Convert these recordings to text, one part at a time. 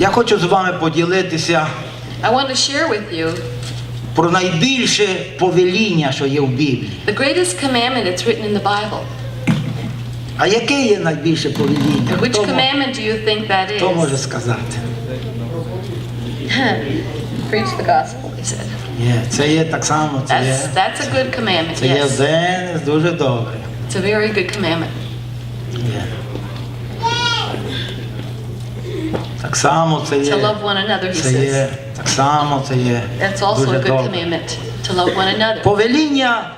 Я хочу з вами поділитися I want to share with you про найбільше повеління, що є в Біблії. the greatest commandment that's written in the Bible. А яке є найбільше повеління? Which Хто, commandment do you think that хто може is? сказати? Preach the gospel, he said. Є, це є так само, це That's, є, that's a good commandment, це є yes. день дуже добре. It's a very good commandment. Є. Так само це є. To love one another, he Це є, says. так само це є. That's also дуже a good добре. commandment, to love one another. Повеління,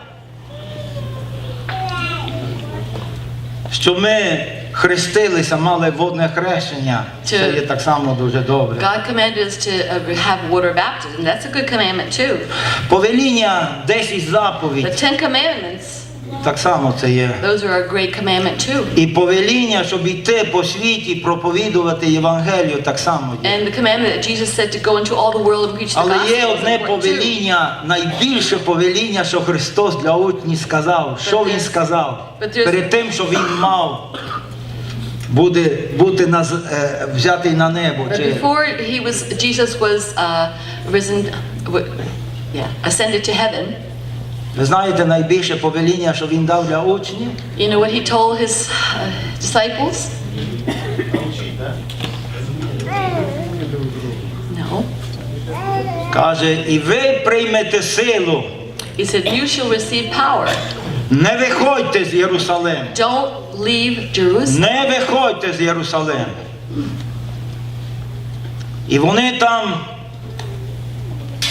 що ми хрестилися, мали водне хрещення, це Чи- є так само дуже добре. God commanded us to uh, have water baptism. That's a good commandment too. Повеління 10 The заповідь, Ten Commandments, так само це є. those are a great commandment too. І повеління, щоб йти по світі, проповідувати Євангелію, так само є. And the commandment that Jesus said to go into all the world and preach the Але gospel є одне повеління, найбільше повеління, що Христос для учнів сказав. Що Він сказав? Перед тим, що Він мав буде, бути на, е, взятий на небо. But Чи, before he was, Jesus was uh, risen, yeah, ascended to heaven. Ви знаєте найбільше повеління, що Він дав для учнів? You know what he told his uh, disciples? No. Каже, і ви приймете силу, He said, You shall receive power. не виходьте з Єрусалиму. Don't leave Jerusalem. Не виходьте з Єрусалиму. І вони там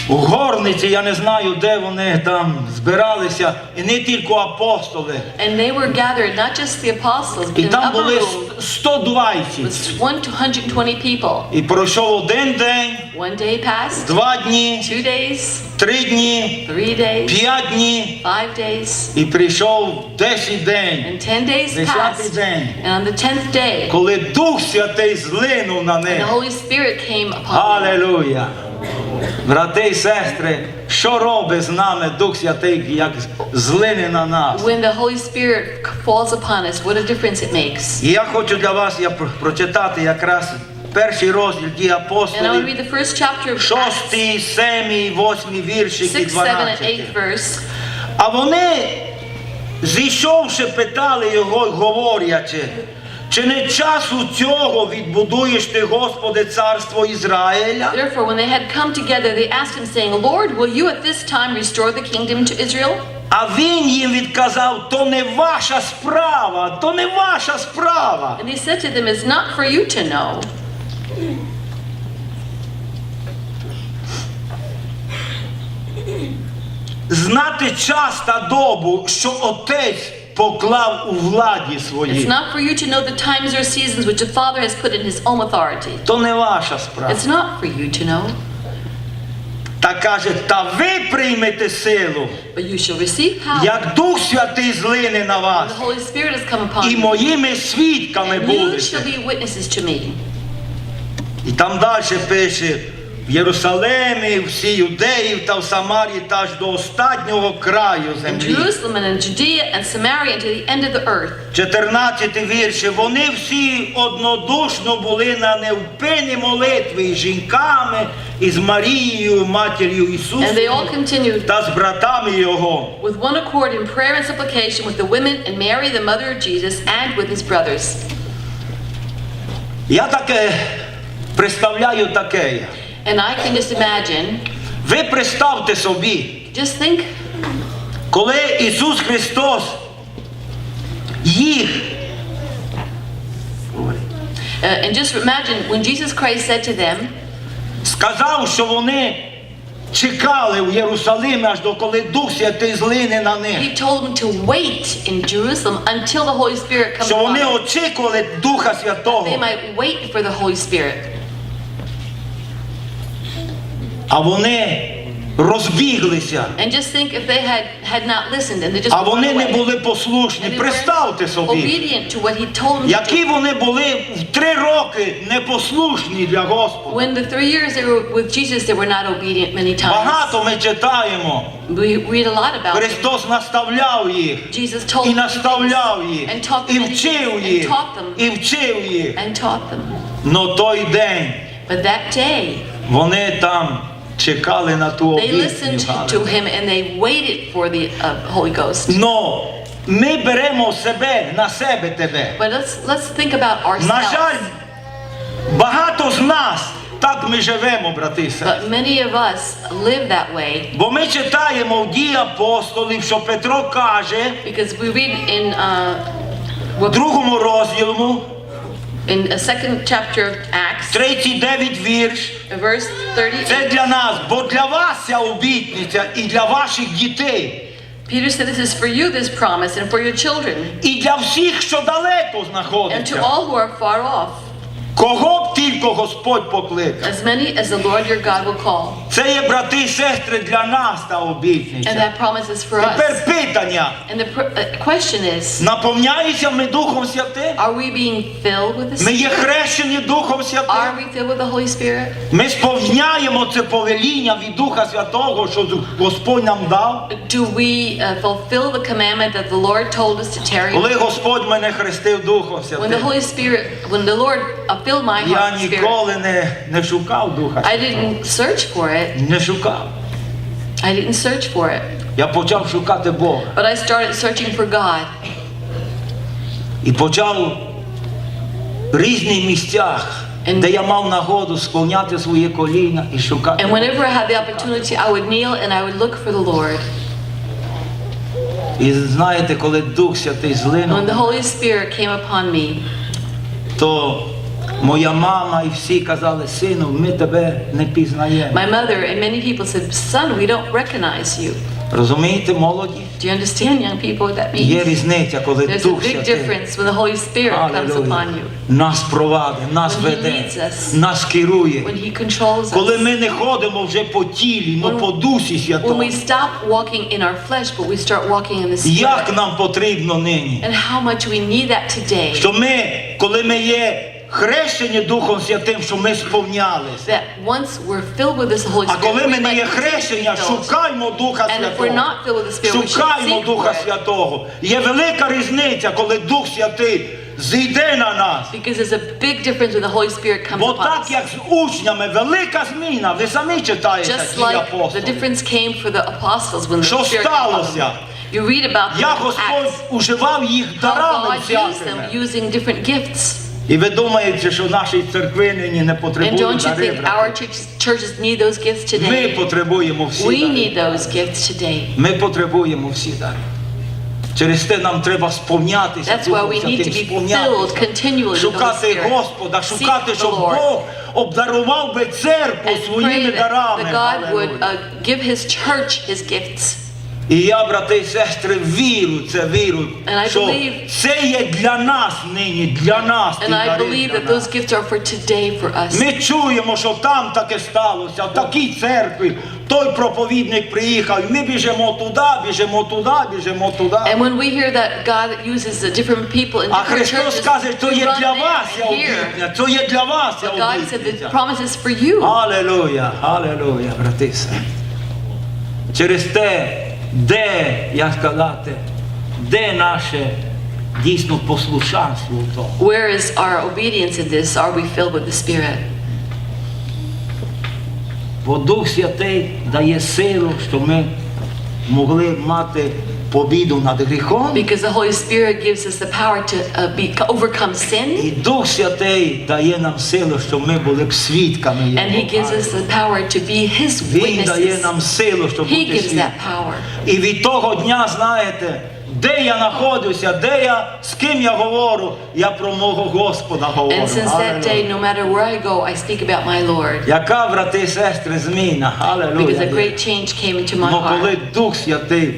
у горниці, я не знаю, де вони там збиралися, і не тільки апостоли. And they were gathered, not just the apostles, but І там були 120. 120 people. І пройшов один день, One day passed, два дні, two days, три дні, three days, п'ять дні. five days, І прийшов десять день, and ten days десятий день, And on the tenth day, коли Дух Святий злинув на the них. Holy Spirit came upon them. Алелуя! Брати і сестри, що робить з нами Дух Святий, як злине на нас? When the Holy Spirit falls upon us, what a difference it makes. І я хочу для вас я прочитати якраз перший розділ to апостолів, шостий, семій, восьмий вірші і 6, 7, and 12. 8 verse. А вони, зійшовши, питали його, говорячи, чи не часу цього відбудуєш ти, Господи, царство Ізраїля? Therefore, when they had come together, they asked him, saying, Lord, will you at this time restore the kingdom to Israel? А він їм відказав, то не ваша справа, то не ваша справа. And he said to them, It's not for you to know. Знати час та добу, що отець поклав у владі It's своїй. not for you to know the times or seasons which the Father has put in his own authority. То не ваша справа. It's not for you to know, Та каже, та ви приймете силу, but you shall receive power. як Дух Святий злине на вас, The Holy Spirit has come upon і you. моїми свідками And you shall будете. be witnesses to me. І там далі пише, в Єрусалимі, всі юдеїв та в Самарії та аж до останнього краю землі. Jerusalem and Judea and Samaria to the end of the earth. 14 вірші. Вони всі однодушно були на невпинні молитві з жінками, і з Марією, матір'ю And they all continued та з братами Його. with one accord in prayer and supplication with the women and Mary, the mother of Jesus, and with his brothers. Я таке представляю таке. And I can just imagine, Ви представте собі, just think коли Ісус Христос їх Uh, and just imagine when Jesus Christ said to them, сказав, що вони чекали в Єрусалимі аж до коли Дух Святий злине на них. He told them to wait in Jerusalem until the Holy Spirit comes Що upon вони them. очікували Духа Святого. They might wait for the Holy Spirit. А вони розбіглися. And just think if they had, had not listened and they just А вони не були послушні. Представте собі, obedient to what he told them to які do. вони були в три роки непослушні для Господа. When the three years they were with Jesus, they were not obedient many times. Багато ми читаємо. We read a lot about it. Христос наставляв їх. Jesus told І them наставляв їх, and taught і them вчив and їх, taught them і вчив їх. and taught them. Но той день, But that day, вони там чекали на ту they listened to him and they waited for the uh, Holy Ghost. Но ми беремо себе на себе тебе. But let's let's think about На жаль, багато з нас так ми живемо, брати. і сестри. But many of us live that way Бо ми читаємо в дії апостолів, що Петро каже because we read in uh, в другому розділу, in a second chapter of Acts, 39 вірш. verse 38. Це для нас, бо для вас ця обітниця і для ваших дітей, Peter said, "This is for you, this promise, and for your children, і для всіх, що далеко and to знаходиться. all who are far off, Кого б тільки Господь покликав. as many as the Lord your God will call." Це є брати і сестри для нас та And that promise is for Тепер us. питання. And the uh, question is, Наповняємося ми Духом Святим? are we being filled with the Ми є Spirit? хрещені Духом Святим? Are we filled with the Holy Spirit? Ми сповняємо це повеління від Духа Святого, що Господь нам дав. Do we uh, fulfill the commandment that the Lord told us to tarry? Коли Господь мене хрестив Духом When the Holy Spirit, when the Lord uh, filled my я heart Spirit, ніколи не, не шукав Духа I didn't search for it. Не шукав. I didn't search for it. Я почав шукати Бога. But I started searching for God. І почав в різних місцях, And- де я мав нагоду склоняти своє коліна і шукати. And whenever I had the opportunity, I would kneel and I would look for the Lord. І знаєте, коли Дух Святий злинув, when the Holy Spirit came upon me, то моя мама і всі казали, сину, ми тебе не пізнаємо. my mother and many people said, Son, we don't recognize you. Розумієте, молоді? Do you understand, young people, what that means? Є різниця, коли There's Дух a big Святий difference when the Holy Spirit comes Алілуя, upon you, нас провадить, нас When He веде, leads us. нас керує. when He controls Коли us. ми не ходимо вже по тілі, але по Дусі When Святому. we stop walking in our flesh, but we start walking in the Як Spirit. нам потрібно нині? And how much we need that today. Що ми, коли ми є хрещені Духом Святим, що ми сповнялися. That once we're filled with this Holy А коли ми не є хрещення, шукаймо Духа And if we're Святого. not filled with the Spirit, we should Шукаймо seek Духа for it. Святого. Є велика різниця, коли Дух Святий зійде на нас. Because there's a big difference when the Holy Spirit comes Бо upon так us. як з учнями, велика зміна. Ви самі читаєте Just ті like the апостоли. difference came for the apostles when the Що Spirit came upon сталося? them. You read about Як the Господь Acts, уживав їх how дарами God used them всякими. using different gifts. І ви думаєте, що наші церкви нині не And потребують don't you дари, think брати? our churches, churches need those gifts Ми today? потребуємо всі We дари. need those gifts today. Ми потребуємо всі дари. Через те нам треба сповнятися That's why Духом we need to Святим, be сповнятися. continually with the Holy Шукати Spirit. Господа, Seek шукати, the щоб Lord. Бог обдарував би церкву And pray своїми that, дарами. that God would uh, give His church His gifts. І я, брати і сестри, вірю, це And I що believe- це є для нас нині, для нас. ті And I дари believe для that нас. those gifts are for today for us. Ми чуємо, що там таке сталося, в такій церкві. Той проповідник приїхав, і ми біжимо туди, біжимо туди, біжимо туди. And when we hear that God uses the different people in А different Христос churches, каже, то we є run для there вас я and hear. обітня, то є для вас я But God said the обітниця. promise is for you. Алелуя, алелуя, брати і сестри. Через те, де, як сказати, де наше дійсно послушанство в тому. Where is our obedience in this? Are we filled with the Spirit? Бо Дух Святий дає силу, щоб ми могли мати побіду над гріхом. Because the Holy Spirit gives us the power to uh, be, overcome sin, І Дух Святий дає нам силу, щоб ми були б свідками Його. and He gives us the power to be His Він дає witnesses. нам силу, щоб He бути gives that power. І від того дня, знаєте, де я знаходжуся, де я з ким я говорю, я про мого Господа говорю. And since that day, no matter where I go, I speak about my Lord. Яка, брати і сестри, зміна. Because a great change came into my Ну коли. Дух Святий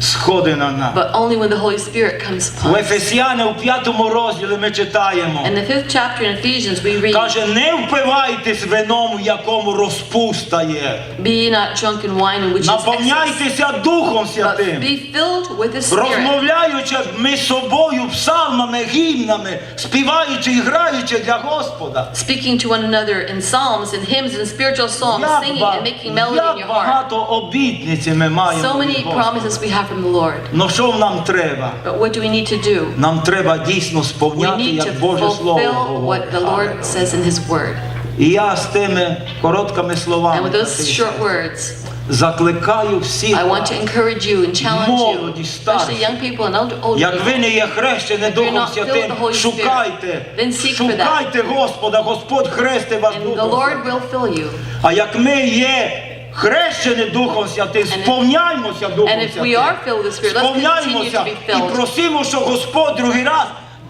сходить на нас. But only when the Holy Spirit comes upon us. Ефесяни у п'ятому розділі ми читаємо. In the fifth chapter in Ephesians, we read, Каже, не впивайтесь вином, в якому розпуста є. Be not drunk in wine in which is Наповняйтеся Духом but be filled with the Spirit. Розмовляючи ми з собою псалмами, гімнами, співаючи і граючи для Господа. Speaking to one another in psalms and hymns and spiritual songs, singing and making melody in your heart. багато обітниці ми маємо. So many promises we have from the Lord. Ну що нам треба? But what do we need to do? Нам треба дійсно сповняти, як Боже Слово говорить. what the Lord says in His Word. І я з тими короткими словами And with those short words, закликаю всіх, I want to encourage you and challenge you, Молоді, especially young people and older, older як ви не є хрещені Духом Святим, шукайте, then seek for that. шукайте Господа, Господь хрести вас And the Lord will fill you. А як ми є хрещені Духом Святим, сповняймося Духом continue Сповняймося і просимо, що Господь другий раз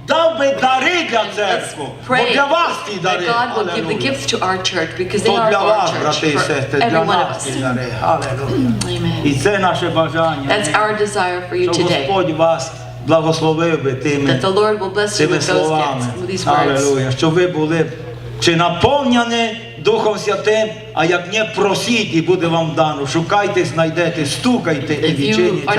дав би дари для церкви. Бо для вас ті дари. То для вас, брати і сестри, для нас ті дари. Алелуя. І це наше бажання. Щоб. Господь вас благословив би тими, those словами. Алелуя. Щоб ви були чи наповнені Духом Святим, а як не просіть і буде вам дано. Шукайте, знайдете, стукайте і відчиніться